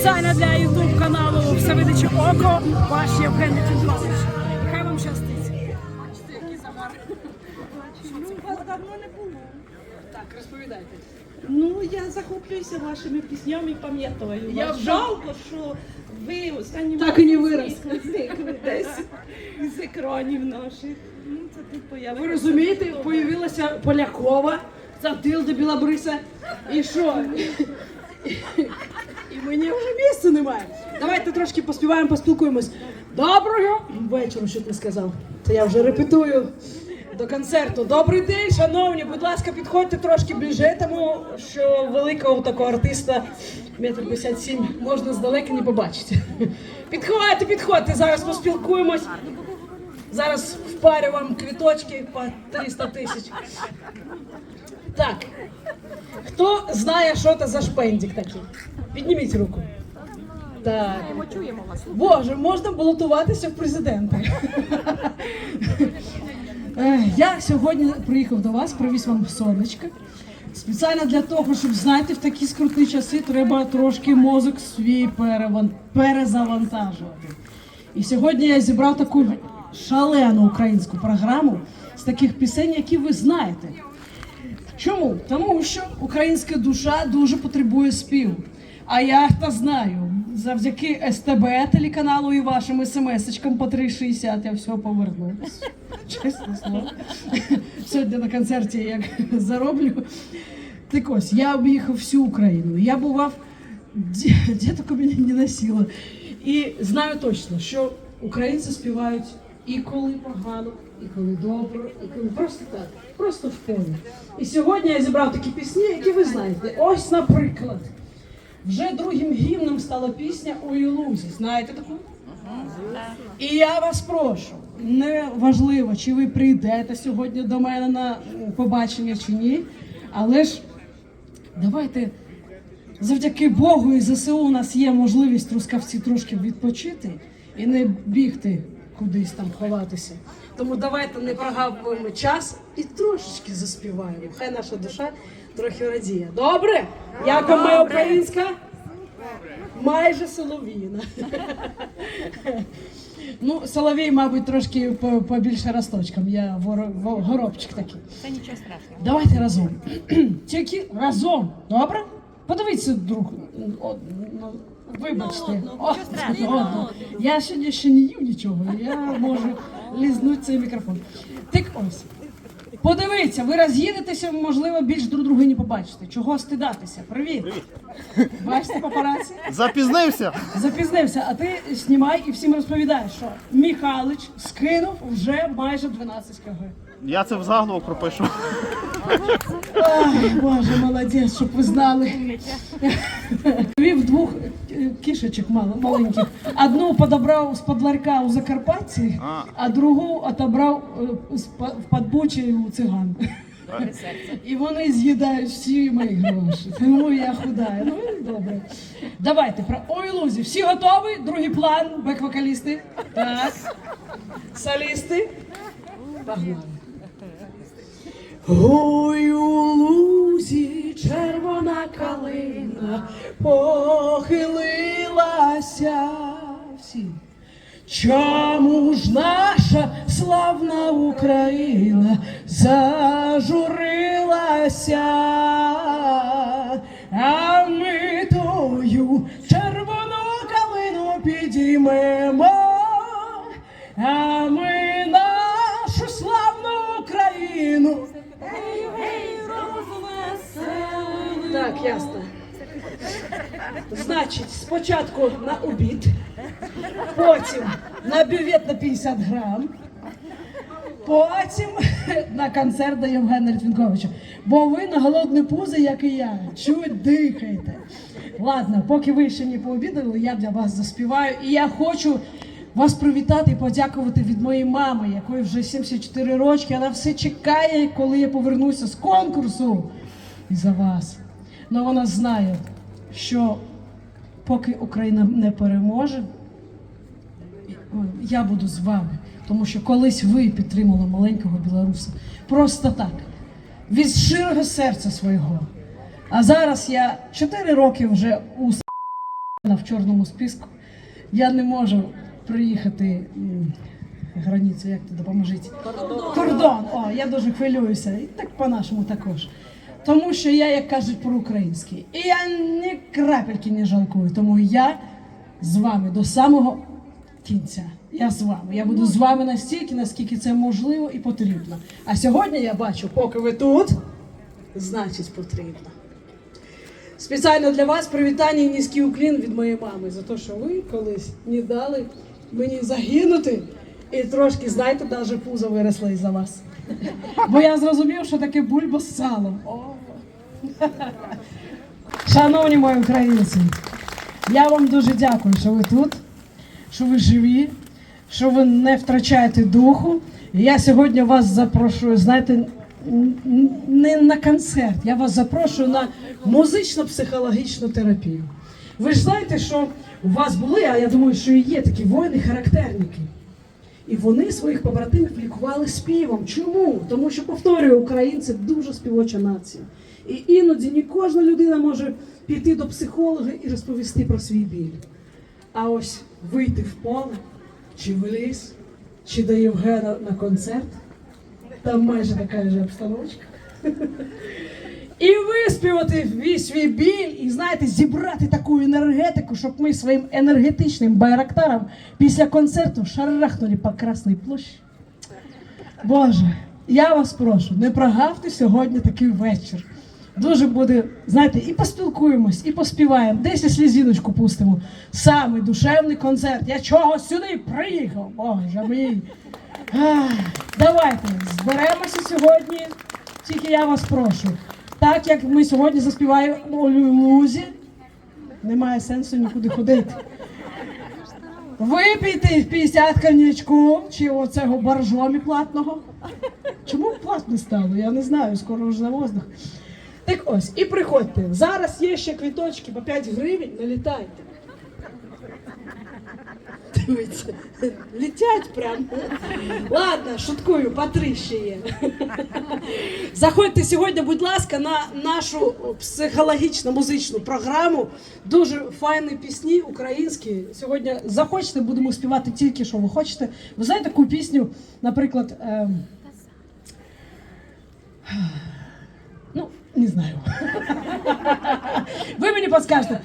Спеціально для ютуб каналу Всевидиче Око, ваш Євген Фінкович. Хай вам щастить. Бачите, який загар. Вас давно не було. Так, розповідайте. Ну, я захоплююся вашими піснями, пам'ятаю. Я вас. жалко, що ви останні Так і не місяці вирос. зникли десь з екранів наших. Ну, це тут появилося. Ви розумієте, появилася Полякова, Завтилда Білобриса. І що? Мені вже місця немає. Давайте трошки поспіваємо, поспілкуємось. Доброго вечора, що ти сказав. Це я вже репетую до концерту. Добрий день, шановні. Будь ласка, підходьте трошки ближче, тому що великого такого артиста метр 57 можна здалека не побачити. Підходьте, підходьте, зараз поспілкуємось. Зараз впарю вам квіточки по 300 тисяч. Так. Хто знає, що це за шпендик такий? Підніміть руку. Так. Боже, можна балотуватися в президенти. Я сьогодні приїхав до вас, привіз вам сонечко. Спеціально для того, щоб знаєте, в такі скрутні часи треба трошки мозок свій переван- перезавантажувати. І сьогодні я зібрав таку шалену українську програму з таких пісень, які ви знаєте. Чому? Тому що українська душа дуже потребує співу. А я то знаю, завдяки СТБ телеканалу і вашим смс-очкам по 3,60 я все поверну. Чесне слово. Сьогодні на концерті як зароблю. Так ось, я об'їхав всю Україну. Я бував де, тільки мене не носило. І знаю точно, що українці співають і коли погано, і коли добре, і коли просто так, просто в полі. І сьогодні я зібрав такі пісні, які ви знаєте. Ось, наприклад, вже другим гімном стала пісня у Ілузі. Знаєте таку? І я вас прошу, не важливо, чи ви прийдете сьогодні до мене на побачення чи ні, але ж давайте завдяки Богу і ЗСУ у нас є можливість трускавці трошки відпочити і не бігти кудись там ховатися. Тому давайте не прогавуємо час і трошечки заспіваємо. Хай наша душа трохи радіє. Добре? Як моя українська? Майже солов'їна. Ну, соловій, мабуть, трошки побільше росточком. Я горобчик такий. Це нічого страшного. Давайте разом. Тільки разом. Добре? Подивіться друг. О, ну, Вибачте. О, одного. Я сьогодні ще не їв нічого. Я можу лізнути цей мікрофон. Так ось. Подивіться, ви роз'їдетеся, можливо, більш друг друга не побачите. Чого стидатися? Привіт. Бачите папараці? Запізнився. Запізнився, а ти знімай і всім розповідай, що Михалич скинув вже майже 12 кг. Я це в заголовок пропишу. Ай, Боже, молодець, щоб ви знали. Вів двох е, кішечок мал- маленьких. Одну подобрав з-під ларька у Закарпатті, А. а другу отобрав е, з па- в Подбучі у циган. І вони з'їдають всі мої гроші. Тому я худаю. Ну і добре. Давайте про ой лузі. Всі готові? Другий план, бек-вокалісти. Так. Солісти. Погнали. Ой, у лузі червона калина похилилася. Всі. Чому ж наша славна Україна зажурилася, а ми тою червону калину підіймемо, Ясно. Значить, спочатку на обід, потім на бювет на 50 грам, потім на концерт до Євгена Літвінковича. Бо ви на голодне пузо, як і я, чуть дихаєте. Ладно, поки ви ще не пообідали, я для вас заспіваю. І я хочу вас привітати і подякувати від моєї мами, якої вже 74 роки. Вона все чекає, коли я повернуся з конкурсу. І за вас. Ну вона знає, що поки Україна не переможе, я буду з вами. Тому що колись ви підтримали маленького білоруса. Просто так. Від щирого серця свого. А зараз я 4 роки вже у в чорному списку. Я не можу приїхати. Границю, як то допоможіть? Кордон. О, я дуже хвилююся. І так по-нашому також. Тому що я, як кажуть по-українськи, і я ні крапельки не жалкую. Тому я з вами до самого кінця. Я з вами. Я буду з вами настільки, наскільки це можливо і потрібно. А сьогодні я бачу, поки ви тут, значить потрібно. Спеціально для вас привітання і низький уклін від моєї мами за те, що ви колись не дали мені загинути. І трошки, знаєте, навіть пузо виросло із-за вас. Бо я зрозумів, що таке бульба з салом. Шановні мої українці, я вам дуже дякую, що ви тут, що ви живі, що ви не втрачаєте духу. Я сьогодні вас запрошую, знаєте, не на концерт, я вас запрошую на музично-психологічну терапію. Ви ж знаєте, що у вас були, а я думаю, що і є такі воїни-характерники. І вони своїх побратимів лікували співом. Чому? Тому що, повторюю, українці дуже співоча нація. І іноді не кожна людина може піти до психолога і розповісти про свій біль. А ось вийти в поле, чи в ліс, чи до Євгена на концерт, там майже така ж обстановочка. І виспівати весь свій біль, і знаєте, зібрати таку енергетику, щоб ми своїм енергетичним байрактаром після концерту шарахнули по Красній площі. Боже, я вас прошу, не прогавте сьогодні такий вечір. Дуже буде, знаєте, і поспілкуємось, і поспіваємо. Десь слізіночку пустимо. Самий душевний концерт. Я чого сюди приїхав? Боже мій. Ах, Давайте зберемося сьогодні. Тільки я вас прошу. Так як ми сьогодні заспіваємо Олю лузі, немає сенсу нікуди ходити. Випійте 50 коньячку чи оцього боржомі платного. Чому платне стало? Я не знаю, скоро вже на воздух. Так ось, і приходьте. Зараз є ще квіточки по 5 гривень, налітайте. Дивіться, летять прям. Ладно, шуткую, по є. Заходьте сьогодні, будь ласка, на нашу психологічну музичну програму. Дуже файні пісні українські. Сьогодні захочете, будемо співати тільки що ви хочете. Ви знаєте таку пісню, наприклад. ем, Ну, не знаю. Ви мені підскажете.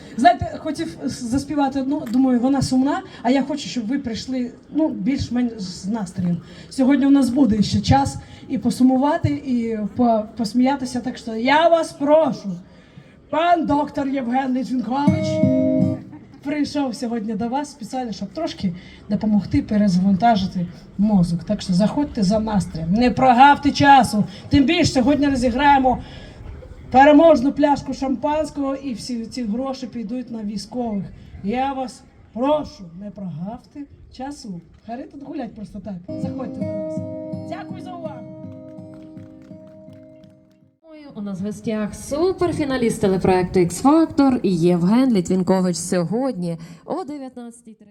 Хотів заспівати одну, думаю, вона сумна, а я хочу, щоб ви прийшли ну, більш-менш з настроєм. Сьогодні у нас буде ще час і посумувати, і по- посміятися. Так що я вас прошу, пан доктор Євген Ліченкович прийшов сьогодні до вас спеціально, щоб трошки допомогти перезавантажити мозок. Так що заходьте за настроєм, не прогавте часу. Тим більше сьогодні розіграємо переможну пляшку шампанського, і всі ці гроші підуть на військових. Я вас прошу, не прогавте часу. Хари тут гулять просто так. Заходьте до нас. Дякую за увагу. У нас в гостях суперфіналіст телепроекту X Factor Євген Літвінкович сьогодні о 19.30.